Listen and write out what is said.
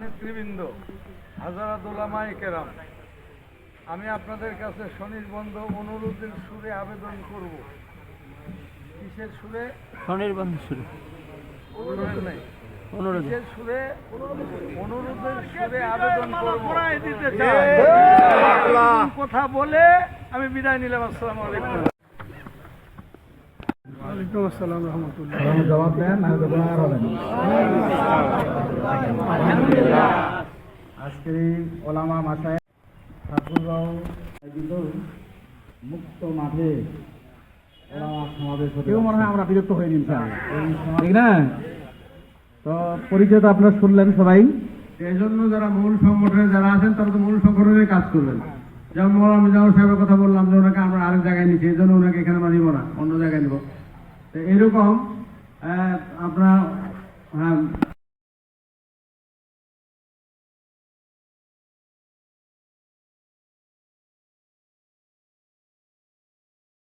নেতৃবৃন্দ হাজারাত কেরাম আমি আপনাদের কাছে স্বনির্বন্ধ অনুরোধের সুরে আবেদন করব। কিসের সুরে? স্বনির্বন্ধ অনুরোধ নেই। সুরে? অনুরোধের সুরে আবেদন করব। দিতে কথা বলে আমি বিদায় নিলাম। আসসালামু আলাইকুম। ওয়ালাইকুম আসসালাম রহমতুল্লাহ। জবাব দেন। আজকের ওলামা মাসায় ঠাকুরগাঁও আয়োজিত মুক্ত মাঠে সমাবেশ কেউ মনে হয় আমরা বিরক্ত হয়ে নিন ঠিক না? তো পরিচয় তো আপনারা শুনলেন সবাই। এই জন্য যারা মূল সংগঠনে যারা আছেন তারা তো মূল সংগঠনে কাজ করবেন। যেমন মৌলানা মিজানুর সাহেবের কথা বললাম যে ওনাকে আমরা আরেক জায়গায় নিচ্ছি এই জন্য ওনাকে এখানে আমরা নিব না অন্য জায়গায় নিব। তো এরকম আপনার